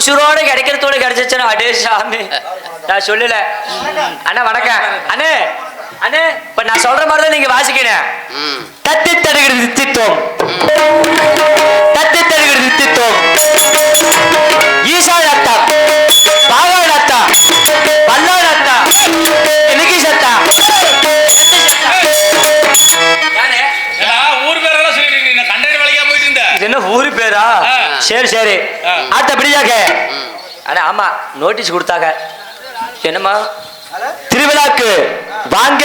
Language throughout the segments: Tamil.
உசுரோட கிடைக்கிறதோட கிடைச்சிச்சுன்னா அடே சாமி. நான் சொல்லல. அண்ணா வணக்கம். அண்ணே அண்ணே இப்ப நான் சொல்ற மாதிரி தான் நீங்க வாசிக்கணும். தத்தி தருகிறது நித்தித்துவம் தத்தி தருகிறது நித்தித்துவம் ஈசான் அத்தா சரி சரி. அடுத்தபடியாக அண்ணா ஆமா நோட்டீஸ் கொடுத்தாங்க. என்னம்மா? திருவிழாக்கு வாங்க.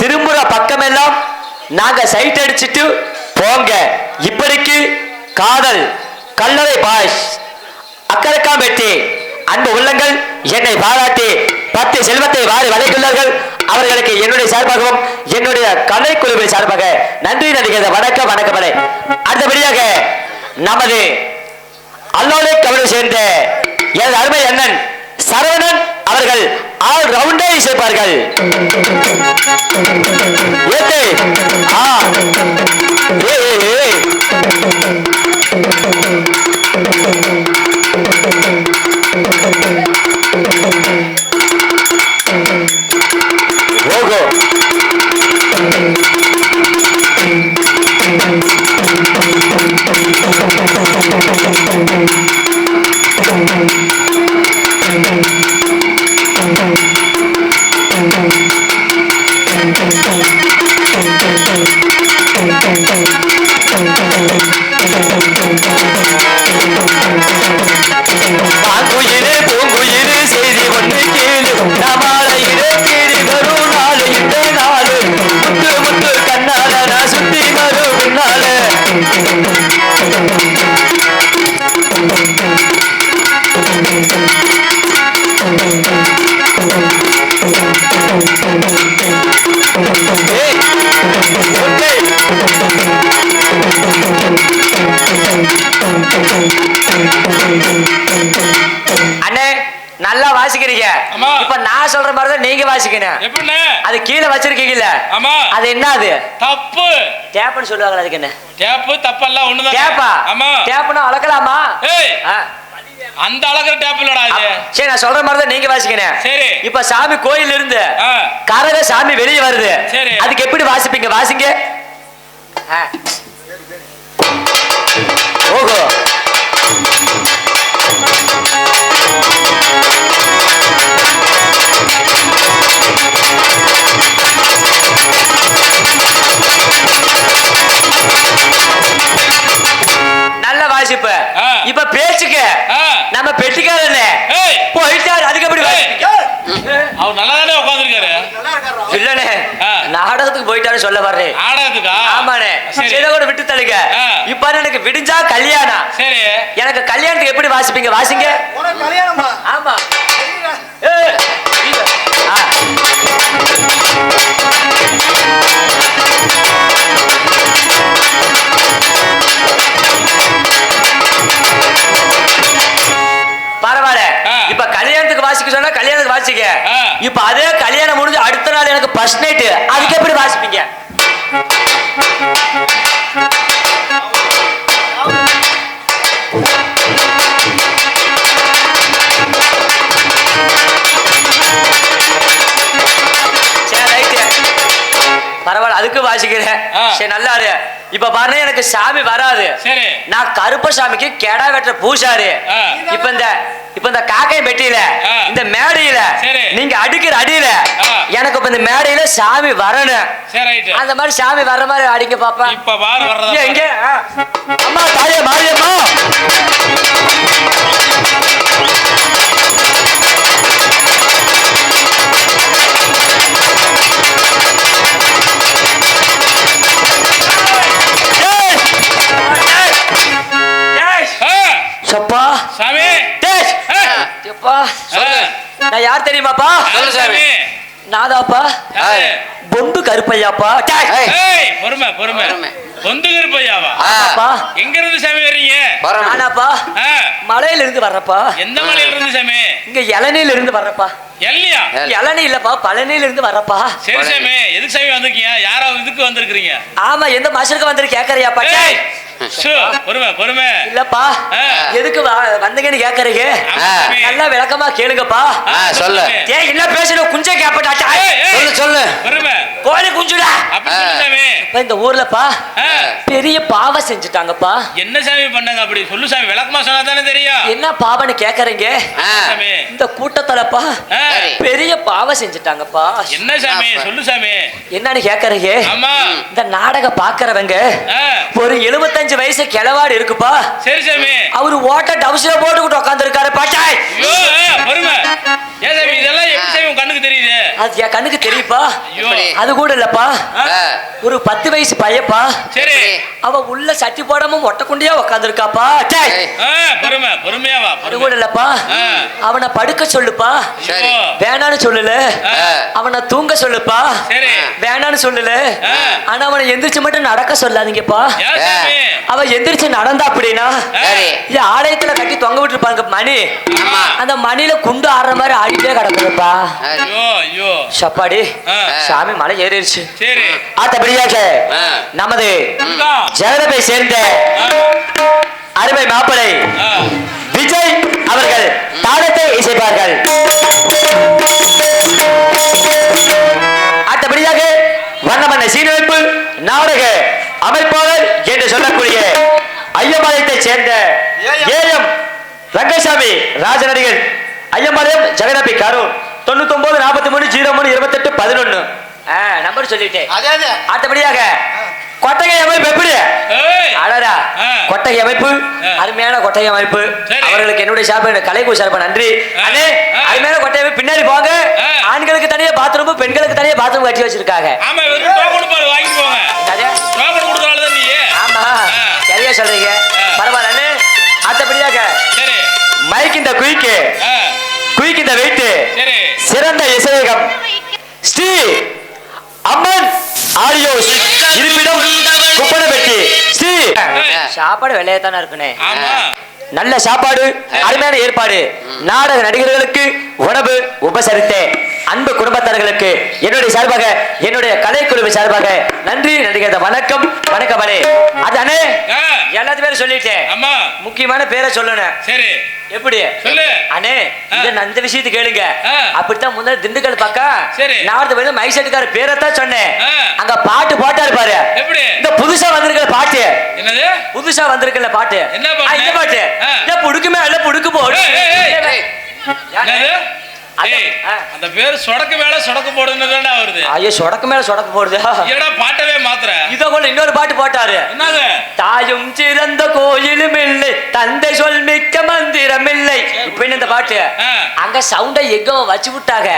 திரும்புற பக்கமெல்லாம் நாங்க சைட் அடிச்சிட்டு போங்க. இப்படிக்கு காதல் கல்லறை பாய்ஸ் அக்கரக்காம்பெட்டி அன்பு உள்ளங்கள் என்னை பாராட்டி பத்து செல்வத்தை வாரி வளைத்துள்ளார்கள் அவர்களுக்கு என்னுடைய சார்பாகவும் என்னுடைய கலைக்குழுவின் சார்பாக நன்றி நடிகர் வணக்கம் வணக்கம் அடுத்தபடியாக நமது அல்லோலை கவலை சேர்ந்த எனது அருமை அண்ணன் சரவணன் அவர்கள் ஆல் ரவுண்டே இசைப்பார்கள். ஏத்து. ஆ. ஏ ஏ, ஏ. எப்படிண்ணே? அது கீழே வச்சிருக்கீங்கல்ல? ஆமா. அது என்ன அது? தப்பு. டேப்னு சொல்லுவாங்க அதுக்கு என்ன? டேப்பு தப்பெல்லாம் ஒண்ணுதான் டேப்பா? ஆமா. டேப்னா அளக்கலாமா? ஏய். அந்த அளவுக்கு டேப் இல்லடா இது. சரி நான் சொல்ற மாதிரி தான் நீங்க வாசிக்கணும் சரி. இப்ப சாமி கோயில் இருந்து ஆ. கரக சாமி வெளியே வருது. சரி. அதுக்கு எப்படி வாசிப்பீங்க? வாசிங்க. ஓஹோ. நாடகத்துக்கா ஆமாண்ணே. இதை கூட விட்டு தள்ளுங்க. ஆ. இப்ப எனக்கு விடிஞ்சா கல்யாணம். சரி. எனக்கு கல்யாணத்துக்கு எப்படி வாசிப்பீங்க? வாசிங்க. ஆமா. பரவாயில்ல. இப்ப கல்யாணத்துக்கு வாசிக்க சொன்னா கல்யாணத்துக்கு வாசிக்க. இப்ப அதே கல்யாணம் முடிஞ்சு அடுத்த நாள் எனக்கு ஃபர்ஸ்ட் நைட் இப்ப பாருங்க எனக்கு சாமி வராது நான் கருப்பசாமிக்கு கெடா வெட்டுற பூசாரு. இப்ப இந்த இப்ப இந்த காக்கை பெட்டியில. இந்த மேடையில. நீங்க அடிக்கிற அடியில. எனக்கு இப்ப இந்த மேடையில சாமி வரணும் அந்த மாதிரி சாமி வர்ற மாதிரி அடிங்க பாப்பா இப்ப. ஆ. அம்மா தாயே மாரியம்மா எப்பா ஆ, நான் யார் தெரியுமாப்பா? சொல்லு சாமி? நாதாப்பா? பொம்பு கருப்பையாப்பா. பொறுமை பொறுமை. பொந்து கருப்பையாவா? எங்க இருந்து சாமி வர்றீங்க? வரணும் நானாப்பா. ஆ, மலையில இருந்து வர்றப்பா எந்த மலையில இருந்து சாமி? இங்க இளநீல இருந்து வர்றப்பா எல்லையா இளநீ இல்லப்பா பழனியில இருந்து வர்றப்பா சரி. சாமி எதுக்கு சாமி வந்திருக்கீங்க? யாரோ இதுக்கு வந்திருக்கிறீங்க? ஆமா எந்த மாசத்துக்கு வந்துட்டு கேக்குறியாப்பா? பொறுமை பொறுமை. இல்லப்பா. எதுக்கு வ- வந்தீங்கன்னு கேக்குறீங்க. நல்லா விளக்கமா கேளுங்கப்பா. சொல்லு. ஏய் என்ன பேசணும் குஞ்ச ஏய், சொல்லு சொல்லு. பொறுமை. கோழி குஞ்சுடா. இப்ப இந்த ஊர்லப்பா பெரிய பாவம் செஞ்சுட்டாங்கப்பா. என்ன சாமி பண்ணாங்க அப்படி? சொல்லு சாமி விளக்கமா சொன்னா தானே தெரியும். என்ன பாவம்னு கேக்குறீங்க? இந்த சரி. பெரிய பாவம் செஞ்சுட்டாங்கப்பா. என்ன சாமி? சொல்லு சாமி. என்னன்னு கேக்குறீங்க? ஆமா. இந்த நாடகம் பாக்குறவங்க ஒரு எழுபத்தஞ்சு வயசு கிழவாடு இருக்குப்பா. சரி சாமி. அவரு ஓட்ட டவுஸ்ல போட்டுக்கிட்டு உட்காந்துருக்காரு பாட்டாய் ஏன் சாமி இதெல்லாம் எப்படி சாமி உன் கண்ணுக்கு தெரியுது? அது என் கண்ணுக்கு தெரியுப்பா? அது கூட இல்லப்பா. ஒரு பத்து வயசு பையப்பா. சரி. அவ உள்ள சட்டி போடாம மொட்டை குண்டியா ஆ, பொறுமை பொறுமையா வா அது கூட இல்லப்பா. அவனை படுக்க சொல்லுப்பா. வேணான்னு சொல்லல. அவனை தூங்க சொல்லுப்பா. வேணான்னு சொல்லல. ஆனா அவனை எந்திரிச்சு மட்டும் நடக்க சொல்லாதீங்கப்பா. அவ எந்திரிச்சு நடந்தா அப்படின்னா இது ஆலயத்துல கட்டி தொங்க விட்டுருப்பாங்க மணி. அந்த மணியில குண்டு ஆடுற மாதிரி ஆடிட்டே கிடக்குதுப்பா. ஐயோ. சப்பாடி. சாமி மலை ஏறிடுச்சு. சரி. ஆத்தபடியாக. நமது. ஜெகதபை சேர்ந்த அருமை மாப்பிளை விஜய் அவர்கள் தாளத்தை இசைப்பார்கள். அடுத்தபடியாக வண்ணமன்ன சீனமைப்பு நாடக அமைப்பாளர் என்று சொல்லக்கூடிய ஐயம்பாளையத்தை சேர்ந்த ஏஎம் ரங்கசாமி ராஜநடிகர் ஐயம்பாளையம் ஜெகதபி கரூர். தொண்ணூத்தி ஒன்பது நாற்பத்தி மூணு ஜீரோ மூணு இருபத்தெட்டு பதினொன்னு. நம்பர் சொல்லிட்டேன். அதே அதே. அடுத்தபடியாக கொட்டகை அமைப்பு எப்படி? ஆ. கொட்டகை அமைப்பு. அருமையான கொட்டகை அமைப்பு. அவர்களுக்கு என்னுடைய சார்பு கலைக்கு சார்பு. நன்றி. அண்ணே. அருமையான கொட்டகை அமைப்பு. பின்னாடி போங்க. ஆண்களுக்கு தனியா பாத்ரூம் பெண்களுக்கு தனியா பாத்ரூம் கட்டி வச்சிருக்காங்க. ஆமா. சரியா சொல்றீங்க. பரவாயில்ல அண்ணே. அடுத்தபடியாக சரி. மைக் இந்த குயிக்கு. வெயிட் சரி. சிறந்த இசையகம். ஸ்ரீ அம்மன் ஆடியோஸ். இருப்பிடம் குப்பனப்பட்டி ஸ்ரீ சாப்பாடு வெள்ளையா தானே இருக்குனே. ஆமா. நல்ல சாப்பாடு அருமையான ஏற்பாடு. நாடக நடிகர்களுக்கு உணவு உபசரித்தேன். அன்பு குடும்பத்தார்களுக்கு என்னுடைய சார்பாக என்னுடைய கலைக்குழுவின் சார்பாக நன்றி நடிகர் வணக்கம் வணக்கம் அண்ணே. அது அண்ணே ஆ, எல்லாத்து பேரும் சொல்லிட்டேன். முக்கியமான பேரை சொல்லணும். சரி. எப்படி? அண்ணே இந்த விஷயத்தை கேளுங்க. அப்படித்தான் முன்னாடி திண்டுக்கல் பக்கம். நார்த்து போய் மைக் செட்டுக்கார பேரை தான் சொன்னேன். அங்க பாட்டு போட்டாரு பாரு. எப்படி? இந்த புதுசா வந்திருக்கிற பாட்டு. என்னது? புதுசா வந்திருக்குல்ல பாட்டு. என்ன பாட்டு? பாட்டு. புடுக்குமே இல்ல புடுக்கு போடு. அந்த பேர் சொடக்கு மேல சொடக்கு போடுன்னு தான்டா வருது ஐயோ சொடக்கு மேல சொடக்கு போடுது. என்னடா பாட்டவே மாத்துற? இத போல இன்னொரு பாட்டு போட்டாரு. என்னது? தாயும் சிறந்த கோயிலும் இல்லை தந்தை சொல் மிக்க மந்திரம் இல்லை. இப்ப இந்த பாட்டு. அங்க சவுண்ட எங்க வச்சு விட்டாங்க.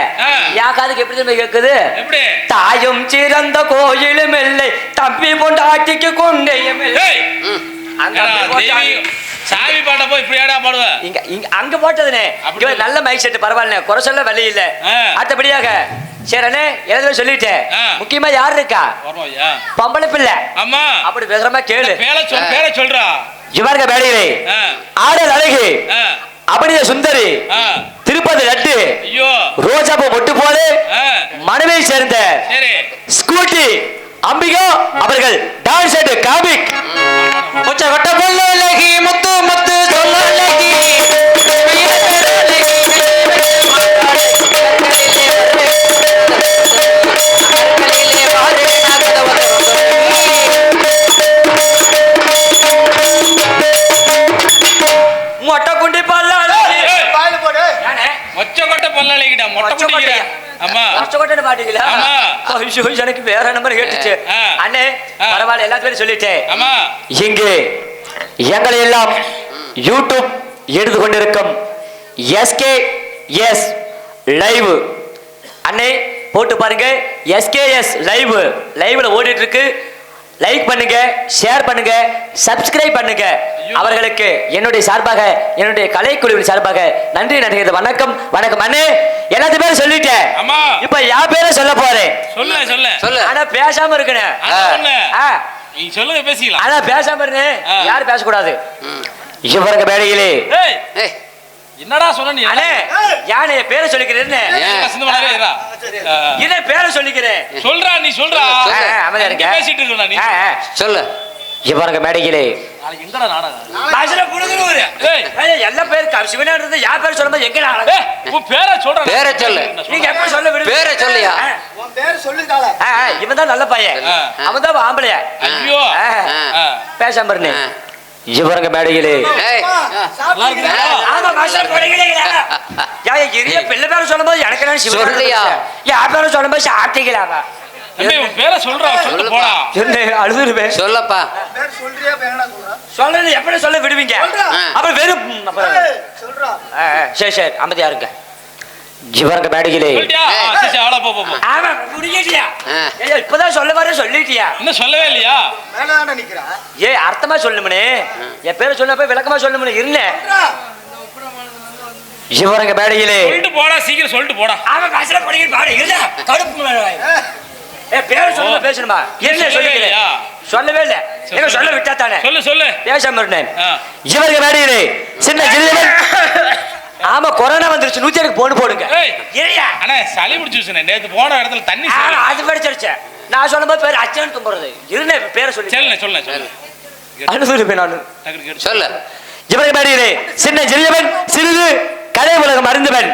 என் காதுக்கு எப்படி திரும்ப கேக்குது? எப்படி? தாயும் சிறந்த கோயிலும் இல்லை தம்பி பொண்டாட்டிக்கு கொண்டையும் இல்லை. அங்க சாமி பாட்ட போய் இப்படி ஏடா பாடுவ? இங்க இங்க அங்க போட்டதுனே. அப்படி நல்ல மைக் செட் பரவாயில்ல குறை சொல்ல வழி இல்ல. அடுத்தபடியாக சரி அண்ணே எல்லாத்தையும் சொல்லிட்டேன். முக்கியமா யார் இருக்கா? பொம்பளை பிள்ளை. அம்மா. அப்படி பேசுறமா கேளு. பேரை சொல் பேரை சொல்றா. இவருங்க ஆ, ஆடல் அழகு அப்படியே சுந்தரி. திருப்பதி லட்டு ரோஜாப்பூ மொட்டு போல மனைவை சேர்ந்த சரி. ஸ்கூட்டி அம்பிகா அவர்கள் டான்ஸ் அண்ட் காமிக் கொச்ச கொட்ட பொல்லி முத்து முத்து சொல்லி மொட்டை குண்டி பல்லாளி ஏய், பாயில போடு மொச்ச கொட்டை பல்லாளிக்கிட்ட மொட்டை மொச்சை குட்டிக்கிற கொட்டையா? ஆமா மொட்டை கொட்டைன்னு பாட்டீங்களா ஆமா. ஐயோ, எனக்கு வேற நம்பர் கேட்டுச்சு. அண்ணே. பரவாயில்ல எல்லாத்தையும் சொல்லிட்டேன் இங்கு எங்களை எல்லாம் யூடியூப் எடுத்து கொண்டிருக்கும் எஸ்கே எஸ் லைவ் அண்ணே போட்டு பாருங்க எஸ்கேஎஸ் லைவ் லைவ்ல ஓடிட்டு இருக்கு லைக் பண்ணுங்க ஷேர் பண்ணுங்க சப்ஸ்கிரைப் பண்ணுங்க. அவர்களுக்கு என்னுடைய சார்பாக என்னுடைய கலைக்குழுவின் சார்பாக நன்றி நடிகர் வணக்கம் வணக்கம். அண்ணே எல்லாத்து பேரும் சொல்லிட்டேன். ஆமா இப்ப யார் பேரை சொல்ல போறேன் சொல்ல சொல்ல. சொல்லு. ஆனா பேசாம இருக்கணும் நீ சொல்லுங்க பேசிக்கலாம். ஆனா பேசாம இருந்தே ஆ. யாரும் பேசக்கூடாது. இவருங்க மேடையிலே என்னடா சொன்ன நீ அண்ணே யானை பேரை சொல்லிக்கிறேன் ஏன் சிந்து பண்ணாரே இருடா. ஆ. இதே பேரை சொல்லிக்கிறேன் சொல்றா நீ சொல்றா அமைதியா இருங்க. இங்க பேசிட்டு இருக்கா நீ. சொல்லு இவருங்க மேடையிலே எங்கடா நாடகம் பாஷையில புடுங்குறவரு. ஏய். எல்லா பேரும் சிவனா இருந்து யார் பேர் சொல்லும்போது எங்க ஏய், உன் பேரை சொல்றேன் பேரை சொல்லு. நீங்க எப்ப சொல்ல விடுவீங்க? பேரை சொல்லியா? உன் பேர் சொல்லுதால இவன் தான் நல்ல பையன். அவன் தான் ஆம்பளைய ஐயோ. பேசாம. இவரங்க மேடையிலே ஏய் நல்லா இருக்குதா? ஆமா பாஷையில போடுகிறீங்களா யா இரிய பிள்ளை பேரை சொல்லும்போது எனக்கு நான் சிவனா சொல்லியா? யார் பேரை பேரை சொல்றா சொல்லிட்டு சொல்லுப்பா. போடா என்ன அழுதுருவேன் சொல்லப்பா பேர் சொல்றியா இப்ப என்னடா சொல்றா சொல்றது எப்படி சொல்ல விடுவீங்க. அப்புறம் வெறும் சரி சரி அமைதியா இருங்க இவரங்க மேடையிலே. இப்பதான் சொல்ல வர சொல்லிட்டியா? இன்னும் சொல்லவே இல்லையா? ஏ அர்த்தமா சொல்லுமனே. என் பேரை சொன்ன போய் விளக்கமா சொல்லுமனே இருந்தேன் சொல்றா. இவரங்க மேடையிலே. சொல்லிட்டு போடா சீக்கிரம் சொல்லிட்டு போடா. அவன் பாசல படிக்கிற பாடு இருந்தா கடுப்பு பேரை சொல்லுங்க ஓ. பேசணுமா? என்ன சொல்லிக்கிறேன்? சொல்லவே இல்ல. எங்க சொல்ல. விட்டா தானே சொல்லு சொல்லு. பேசாம இருந்தேன். ஆ. இவரங்க மேடையிலே சின்ன ஜில்லுவன் ஆமா கொரோனா வந்துருச்சு. நூத்தி போன் போடுங்க. அண்ணா சளி பிடிச்சிருச்சு நேத்து போன இடத்துல தண்ணி. அது படிச்சிருச்சேன் நான் சொல்லும்போது பேர் அச்சன் தும்புறது. இருந்தேன் பேரை சொல்லி சொல்லுண்ணே சொல்லுண்ணே சொல்லு அனுசரிப்பேன் நான். சொல்லு. இவரங்க மேடையிலே சின்ன ஜில்லுவன் சிறிது கலை உலகம் அறிந்தவன்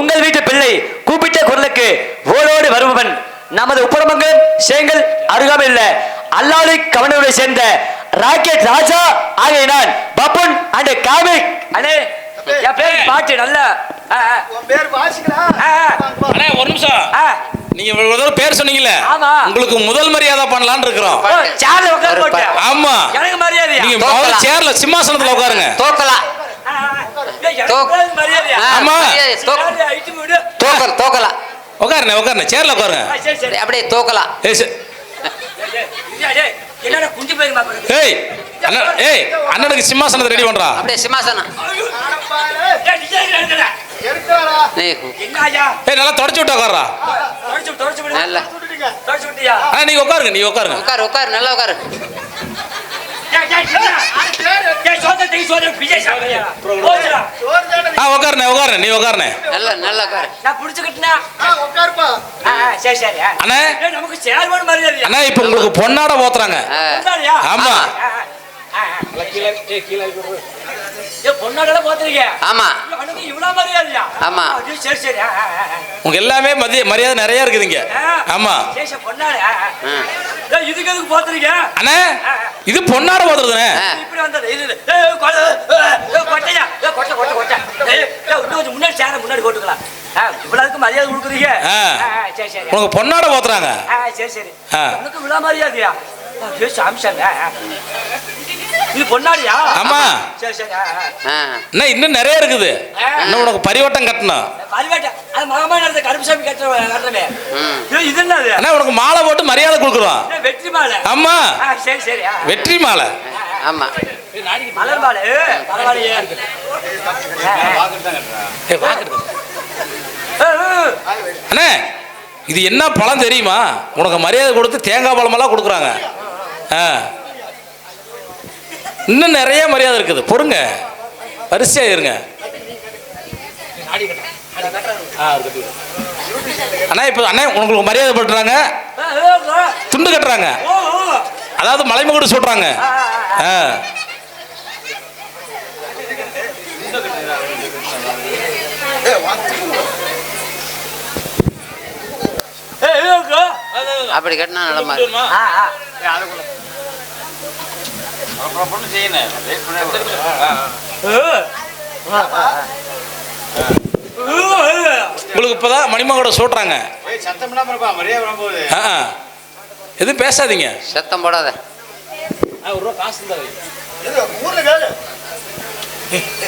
உங்கள் வீட்டு பிள்ளை கூப்பிட்ட குரலுக்கு ஓடோடி வருபவன் நமது உப்பரமங்கலம் சேங்கல் அருகாமையில் அல்லாளி கவனோடு சேர்ந்த ராக்கெட் ராஜா ஆகிய நான் பப்புன் அண்ட் காமிக். அண்ணே என் பேர் பாட்டு நல்ல பேர் வாசிக்கிறா. அண்ணா ஒரு நிமிஷம். ஆ. நீங்க இவ்வளவு தூரம் பேர் சொன்னீங்கல்ல. ஆமா. உங்களுக்கு முதல் மரியாதை பண்ணலாம்னு இருக்கிறோம். சேர்ல உட்கார ஆமா. எனக்கு மரியாதையா? நீங்க. முதல்ல சேர்ல சிம்மாசனத்துல உட்காருங்க. தோக்கலாம் ஆமா. மரியாதை. தோக்கல் தோக்கலாம் உட்காருண்ணே உட்காருண்ணே. சேர்ல உட்காருங்க. அப்படியே தோக்கலாம் ஏய் அண்ணன் ஏய் அண்ணனுக்கு சிம்மாசனத்தை ரெடி பண்றா? அப்படியே சிம்மாசனம். ஏய், நீ நீ நல்லா தொடச்சு விட்டு உட்கார்றா தொடச்சு தொடச்சு விடு. நல்ல. தொடச்சு விட்டியா? நீங்க உட்காருங்க நீங்க உட்காருங்க உட்காரு உட்காரு நல்லா உட்காரு உட்காருண்ணே உட்காருண்ணே நீ உட்காருண்ணே நல்லா நல்லா உட்காரு நான் புடிச்சுக்கிட்டேனா? ஆ, உட்காருப்பா சரி, சரி. அண்ணே நமக்கு சேர்மன் மரியாதையா? அண்ணா இப்போ உங்களுக்கு பொன்னாட பொன்னாடியா? ஆமா. உங்க எல்லாமே மதிய மரியாதை நிறைய இருக்குதுங்க. ஆமா. இதுக்கு எதுக்கு போத்திருக்க? அண்ணே இது பொன்னாட போத்துறதுண்ணே. ஆ. இப்படி வந்தது. இது கொட்டையா? கொட்டை, கொட்டை, கொட்டை. இன்னும் கொஞ்சம் முன்னாடி சேர முன்னாடி போட்டுக்கலாம். இவ்வளவுக்கு மரியாதை கொடுக்குறீங்க? சரி சரி. உனக்கு பொன்னாட போத்துறாங்க. சரி சரி. உனக்கு விழா மரியாதையா? ஆ. இது பொன்னாடியா? ஆமா. சரி சரி இன்னும் நிறைய இருக்குது. இன்னும் உனக்கு பரிவட்டம் கட்டணும். பரிவாட்டை அது மகமா நடந்த கருப்புசாமி கட்டுற கட்டுறமே ம். ஏய், இது என்னது அண்ணா உனக்கு மாலை போட்டு மரியாதை கொடுக்குறோம். வெற்றி மாலை? ஆமா. சரி சரி. வெற்றி மாலை. ஆமா. மலர் மாலை. பரவாயில்லையே அண்ணே இது என்ன பழம் தெரியுமா? உனக்கு மரியாதை கொடுத்து தேங்காய் பழமெல்லாம் கொடுக்குறாங்க. ஆ இன்னும் நிறைய மரியாதை இருக்குது பொறுங்க வரிசையாக இருங்க அண்ணா இப்போ அண்ணா உங்களுக்கு மரியாதை படுறாங்க துண்டு கட்டுறாங்க அதாவது ஓ அதாவது மலைமகுடு சொல்றாங்க ஆ, அப்படி கட்டினா ஏய். உங்களுக்கு இப்போதான் மணிமகோட ஆ. எதுவும் பேசாதீங்க. சத்தம் போடாத. இது ஊர்ல கேளு.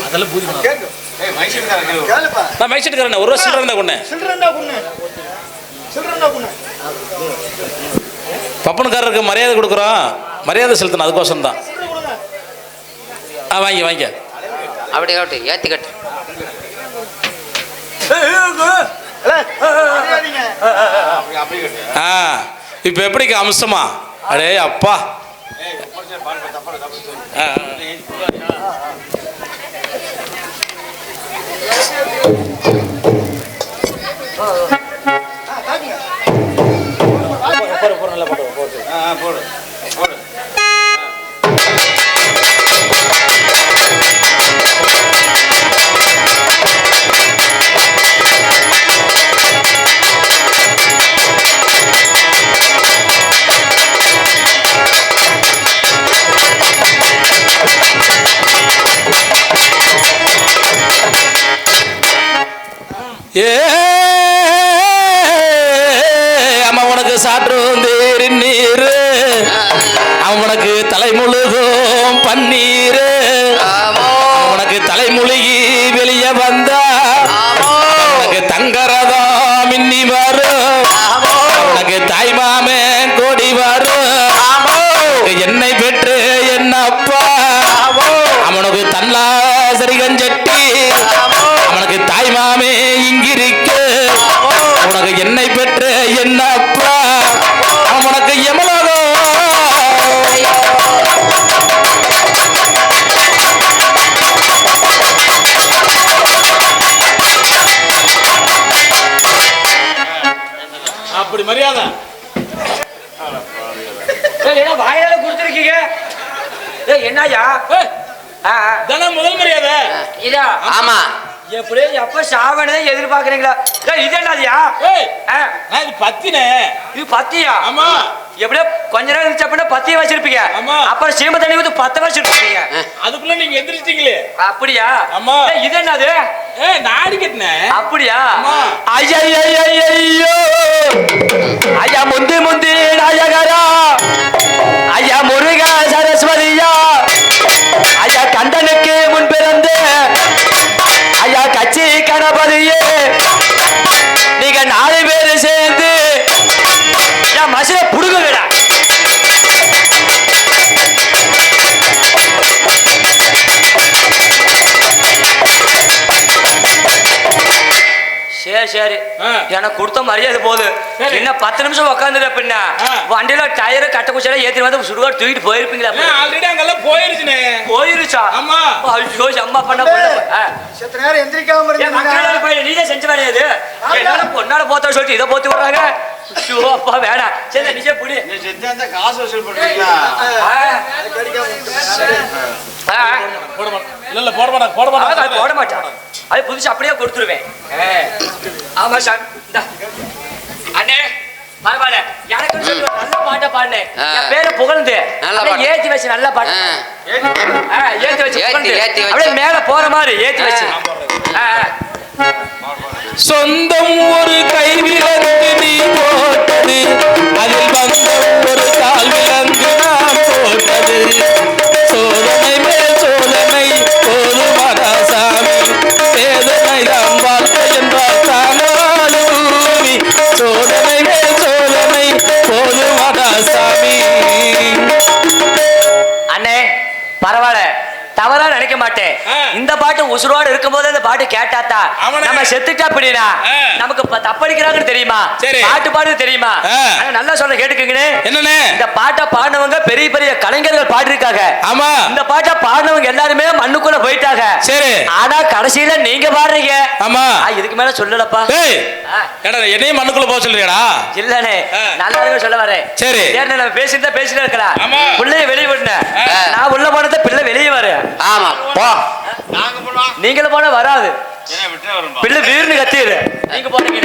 அதெல்லாம் நான் மைசெட்டுக்காரன் ஒரு ரூபா சில்லறை இருந்தா கொண்டு சில்லறண்டா குண்ணு சில்லறண்டா குண்ணு பப்பனுக்காரருக்கு மரியாதை கொடுக்குறோம். மரியாதை செலுத்தணும் அதுக்கோசரம் தான் ஆ வாங்கி வாங்கிக்க அப்படி கட்டு ஏத்தி கட்டு. ஆ இப்போ எப்படிங்க அம்சமா? அடே அப்பா. ஆ, போடு போடு. ஏ சாவனே எதிர்பார்க்கறீங்களா ஏய் இது என்னதுயா? ஏய், ஆ, நான் இது பத்தினே. இது பத்தியா? ஆமா. எப்படியோ கொஞ்ச நேரம் இருந்துச்சு அப்படின்னா பத்திய வச்சிருப்பீங்க. ஆமா. அப்புறம் சீம தண்ணி ஊத்தி பத்த வச்சிருப்பீங்க. அதுக்குள்ள நீங்க எந்திரிச்சிட்டீங்களே. அப்படியா? ஆமா. இது என்னது? ஏ நாடி கட்டினேன் அப்படியா. ஐயா ஐயோ ஐயா முந்தி முந்தி நாயகரா. ஐயா முருகா சரஸ்வதியா. ஐயா கண்டனுக்கு முன் பிறந்து. ஐயா கட்சி கணபதியே. மசில புடுங்குங்கடா சரி சரி. எனக்கு கொடுத்த மரியாதை போகுது. இன்னும் பத்து நிமிஷம் உட்காந்துரு பின்ன. வண்டியில டயர் கட்ட குச்சல ஏத்தி வந்து சுடுகாடு தூக்கிட்டு போயிருப்பீங்களா ஆல்ரெடி அங்கெல்லாம் போயிருச்சுனே. போயிருச்சா? ஆமா. ஐயோ அம்மா பண்ண. செத்த நேரம் எந்திரிக்காம பையன் நீதான் செஞ்சு வேலையா இது? என்னால பொண்ணால போத்த சொல்லிட்டு இதை போத்தி விடுறாங்க? அப்பா வேணாம் சரி நிச்சய புடி காசு வசூல் பண்றீங்களா ஆ. கிடைக்காம விட்டுருங்க. ஆ. போட மாட்டேன் இல்ல இல்ல போட மாட்டேன் போட மாட்டேன் போட மாட்டான் அது புதுசு அப்படியே கொடுத்துருவேன். ஆமா சார் இந்தா. அண்ணே பரவாயில்ல எனக்கு நல்ல பாட்டை பாடினேன் ஆ. என் பேரை புகழ்ந்து. ஏத்தி வச்சு நல்ல பாட்டு ஏத்தி வச்சு ஏத்தி, வச்சு. அப்படியே மேல போற மாதிரி ஏத்தி வச்சு. சொந்தம் ஒரு கை நீ போட்டது. அதில் வந்தம் அவனே. நம்ம செத்துட்டா அப்படின்னா. நமக்கு தப்படிக்கிறாங்கன்னு தெரியுமா? சரி. பாட்டு பாடு தெரியுமா? நல்லா சொல்ல கேட்டுக்கங்கண்ணே. என்னண்ணே? இந்த பாட்டை பாடினவங்க பெரிய பெரிய கலைஞர்கள் பாடிருக்காங்க ஆமா. இந்த பாட்டை பாடினவங்க எல்லாருமே மண்ணுக்குள்ள போயிட்டாங்க. சரி. ஆனா கடைசியில நீங்க பாடுறீங்க. ஆமா. இதுக்கு மேல சொல்லலப்பா. என்னையும் மண்ணுக்குள்ள போக சொல்றியாடா இல்லனே. நல்லா சொல்ல வரேன். சரி. நம்ம பேசிட்டு பேசிட்டு இருக்கலாம். ஆமா. பிள்ளைய வெளியே விடுனேன் ஆ. நான் உள்ள போனதை பிள்ளை வெளியே வர. ஆமா போ. நீங்களும் போனா வராது. பிள்ளை வீர்னு கத்திடு நீங்க போனீங்க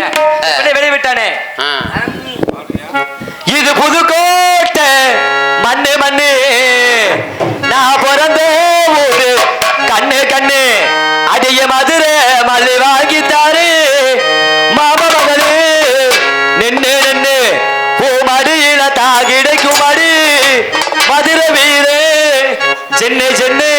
பிள்ளை வெளியே விட்டானே. இது புதுக்கோட்டை மண்ணு மண்ணு. நான் பிறந்த ஊரு கண்ணு கண்ணு. அடிய மதுரை மல்லி வாங்கித்தாரு மாமா மகளு நின்னு நின்னு. பூமடியில தாகிடைக்கும் அடி மதுரை வீரு சென்னை சென்னை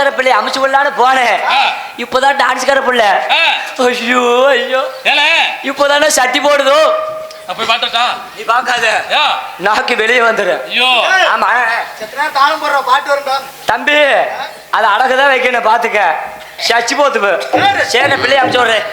டான்ஸ்கார பிள்ளை அமுச்சு விடலான்னு போனேன். இப்பதான் டான்ஸ்கார பிள்ளை ஐயோ ஐயோ. இப்பதானே சட்டி போடுதோ? நான் போய் பார்த்துட்டா? நீ நாக்கு வெளியே வந்துரு. ஐயோ, ஆமா. தாளம் போடுற பாட்டு வரும்பா தம்பி அது அடகுதான் வைக்கணும் பாத்துக்க சச்சி போத்து சரி. பிள்ளைய அமுச்சு விடுறேன்.